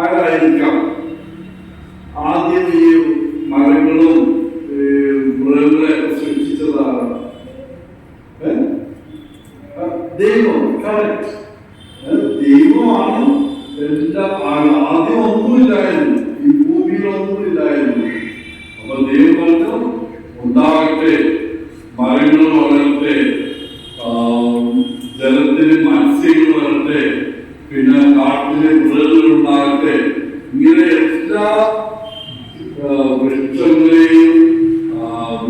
ആരായിരിക്കാം? ആദ്യം ഈ മരങ്ങളും മൃഗങ്ങളെയൊക്കെ സൃഷ്ടിച്ചതാണ് ദൈവം കറക്റ്റ് ദൈവമാണ് എല്ലാം ആദ്യം ഒന്നുമില്ലായിരുന്നു. എല്ലാ വൃക്ഷങ്ങളെയും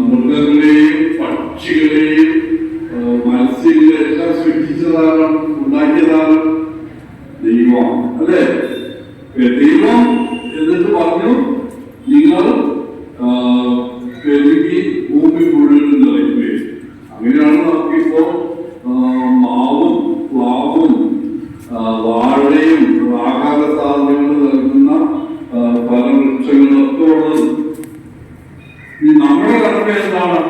മൃഗങ്ങളെയും പക്ഷികളെയും ആ, മത്സ്യങ്ങളെയും എല്ലാം സൃഷ്ടിച്ചതാണ് ഉണ്ടാക്കിയതാണ് ദൈവമാണ് അല്ലേ? ദൈവം എന്നിട്ട് പറഞ്ഞു നിങ്ങൾ പെരുകി ഭൂമി മുഴുവൻ നിറയ്ക്കുകയും അങ്ങനെയാണ് നമുക്കിപ്പോ ഉള്ളത് ഈ നമ്മുടെ കടമ എന്താണ്?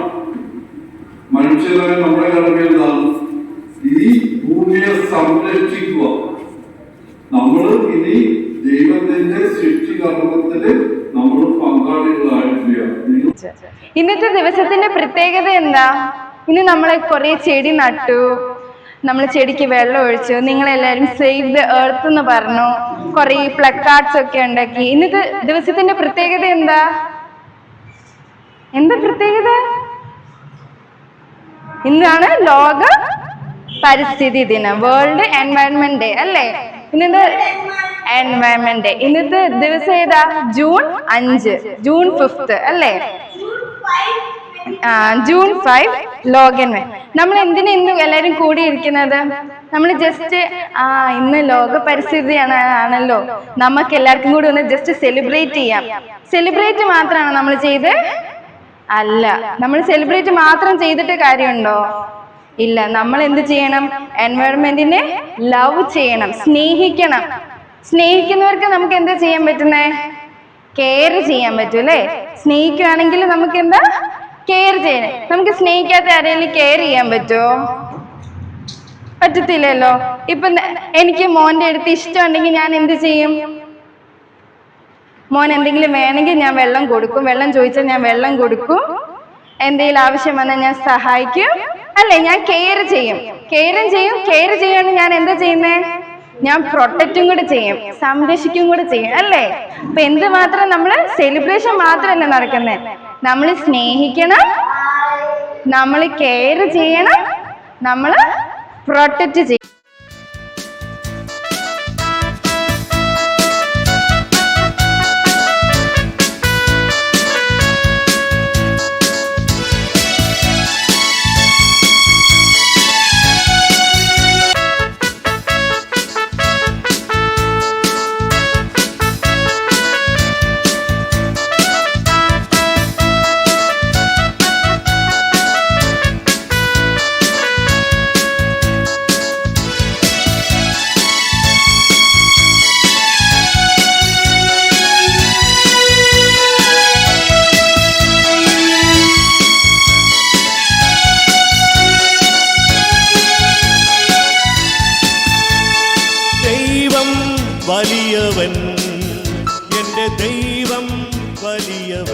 മനുഷ്യരായ നമ്മുടെ കടമ എന്താണ്? ഈ ഭൂമിയെ സംരക്ഷിക്കുക. നമ്മൾ ഇനി ദൈവത്തിന്റെ സൃഷ്ടികർമ്മത്തിൽ നമ്മൾ പങ്കാളികളായിട്ടില്ല ഇന്നത്തെ ദിവസത്തിന്റെ പ്രത്യേകത എന്താ? ഇന്ന് നമ്മളെ കുറെ ചെടി നട്ടു. നമ്മൾ ചെടിക്ക് വെള്ളം ഒഴിച്ചു നിങ്ങളെല്ലാവരും സേവ് ദ എർത്ത് എന്ന് പറഞ്ഞു. കുറെ പ്ലക്കാർഡ്സ് ഒക്കെ ഉണ്ടാക്കി. ഇന്നത്തെ ദിവസത്തിന്റെ പ്രത്യേകത എന്താ? എന്താ പ്രത്യേകത? ഇന്നാണ് ലോക പരിസ്ഥിതി ദിനം. വേൾഡ് എൻവയൺമെന്റ് ഡേ അല്ലേ? ഇന്നത്തെ എൻവയൺമെന്റ് ഡേ ഇന്നത്തെ ദിവസം ഏതാ? ജൂൺ അഞ്ച്. ജൂൺ ഫിഫ്ത്ത് അല്ലേ? ജൂൺ ഫൈവ് ലോകൻ നമ്മൾ എന്തിനു ഇന്ന് എല്ലാരും കൂടിയിരിക്കുന്നത് നമ്മൾ ജസ്റ്റ് ആ ഇന്ന് ലോക പരിസ്ഥിതിയാണ് ആണല്ലോ. നമുക്ക് എല്ലാവർക്കും കൂടി ഒന്ന് ജസ്റ്റ് സെലിബ്രേറ്റ് ചെയ്യാം. സെലിബ്രേറ്റ് മാത്രമാണ് നമ്മൾ ചെയ്ത്? അല്ല. നമ്മൾ സെലിബ്രേറ്റ് മാത്രം ചെയ്തിട്ട് കാര്യമുണ്ടോ? ഇല്ല. നമ്മൾ എന്ത് ചെയ്യണം? എൻവയറമെന്റിനെ ലവ് ചെയ്യണം. സ്നേഹിക്കണം. സ്നേഹിക്കുന്നവർക്ക് നമുക്ക് എന്താ ചെയ്യാൻ പറ്റുന്നേ? കെയർ ചെയ്യാൻ പറ്റും അല്ലെ? സ്നേഹിക്കുകയാണെങ്കിൽ നമുക്ക് എന്താ? കെയർ ചെയ്യണേ. നമുക്ക് സ്നേഹിക്കാത്ത ആരെങ്കിലും കെയർ ചെയ്യാൻ പറ്റുമോ പറ്റത്തില്ലല്ലോ. ഇപ്പൊ എനിക്ക് മോന്റെ അടുത്ത് ഇഷ്ടമുണ്ടെങ്കിൽ ഞാൻ എന്ത് ചെയ്യും? മോൻ എന്തെങ്കിലും വേണമെങ്കിൽ ഞാൻ വെള്ളം കൊടുക്കും. വെള്ളം ചോദിച്ചാൽ ഞാൻ വെള്ളം കൊടുക്കും. എന്തെങ്കിലും ആവശ്യം വന്നാൽ ഞാൻ സഹായിക്കും. അല്ലെ? ഞാൻ കെയർ ചെയ്യും. കെയറും ചെയ്യും. കെയർ ചെയ്യാണ് ഞാൻ എന്താ ചെയ്യുന്നേ? ഞാൻ പ്രൊട്ടക്റ്റും കൂടെ ചെയ്യും. സംരക്ഷിക്കും കൂടെ ചെയ്യും. അല്ലേ? അപ്പൊ എന്ത് മാത്രം നമ്മൾ സെലിബ്രേഷൻ മാത്രമല്ല നടക്കുന്നത് നമ്മൾ സ്നേഹിക്കണം. നമ്മൾ കെയർ ചെയ്യണം. നമ്മൾ പ്രൊട്ടക്റ്റ് ചെയ്യണം. വലിയവൻ എന്റെ ദൈവം വലിയവൻ.